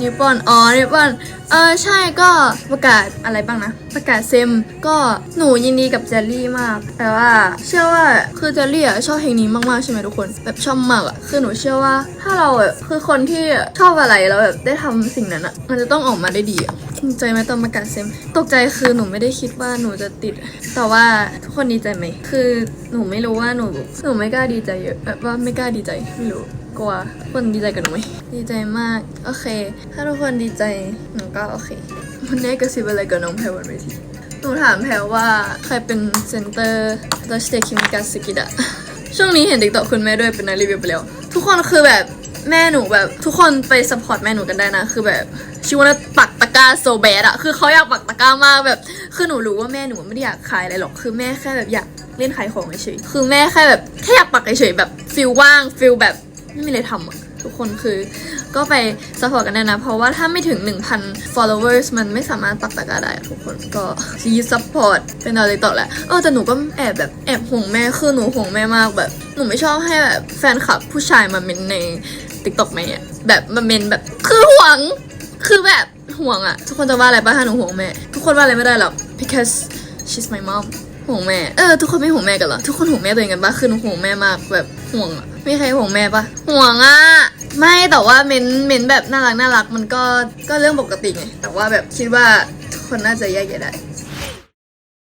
นิปปอนอ๋อนิปปอนเออใช่ก็ประกาศอะไรบ้างนะ ประกาศเซมก็หนูยินดีกับเจลลี่มาก แต่ว่า เชื่อว่าคือเจลลี่อะชอบเพลงนี้มากๆใช่ไหมทุกคน แบบชอบมากอะคือหนูเชื่อว่า ถ้าเราแบบคือคนที่ชอบอะไรแล้วแบบได้ทำสิ่งนั้นอะมันจะต้องออกมาได้ดีอะตกใจไหมตอนประกาศเซม ตกใจคือหนูไม่ได้คิดว่าหนูจะติด แต่ว่าทุกคนดีใจไหมคือหนูไม่รู้ว่าหนูหนูไม่กล้าดีใจเยอะแบบว่าไม่กล้าดีใจไม่รู้ กลัวคนดีใจกับหนูไหมดีใจมาก โอเค ถ้าทุกคนดีใจหนูก็โอเควันนี้กระซิบอะไรกับน้องแพรบนเวทีหนูถามแพรว่าใครเป็นเซนเตอร์ดัชเตคิมิกาสกิดะช่วงนี้เห็นติ๊กต็อกคุณแม่ด้วยเป็นนักรีวิวไปแล้ว ทุกคนคือแบบแม่หนูแบบทุกคนไปสปอร์ตแม่หนูกันได้นะ คือแบบชิวนะปักตะกร้าโซแบดอะคือเขาอยากปักตะกร้ามากแบบคือหนูรู้ว่าแม่หนูไม่ได้อยากขายอะไรหรอก คือแม่แค่แบบอยากเล่นขายของเฉยคือแม่แค่แบบแค่อยากปักเฉยแบบฟิลว่างฟิลแบบ ไม่มีอะไรทำอะทุกคนคือก็ไปสปอร์ตกันได้นะ เพราะว่าถ้าไม่ถึง 1,000 followers มันไม่สามารถปักตะก้าได้ ทุกคนก็ซีซัพพอร์ตเป็นอะไรต่อแหละเออแต่หนูก็แอบแบบแอบห่วงแม่คือหนูห่วงแม่มากแบบ หนูไม่ชอบให้แบบแฟนคลับผู้ชายมาเมนในติ๊กต็อกไหมอะแบบมาเมนแบบคือห่วงคือแบบห่วงอะทุกคนจะว่าอะไรป่ะถ้าหนูห่วงแม่ ทุกคนว่าอะไรไม่ได้หรอก because she's my mom ห่วงแม่ เออ ทุกคนไม่ห่วงแม่กันเหรอ ทุกคนห่วงแม่ตัวเองกันป่ะคือหนูห่วงแม่มากแบบห่วงอะ ม่มีใครห่วงแม่ปะห่วงอะไม่แต่ว่าเมนเมนแบบน่ารักน่ารักมันก็ก็เรื่องปกติไงแต่ว่าแบบคิดว่าคนน่าจะแยกแยะได้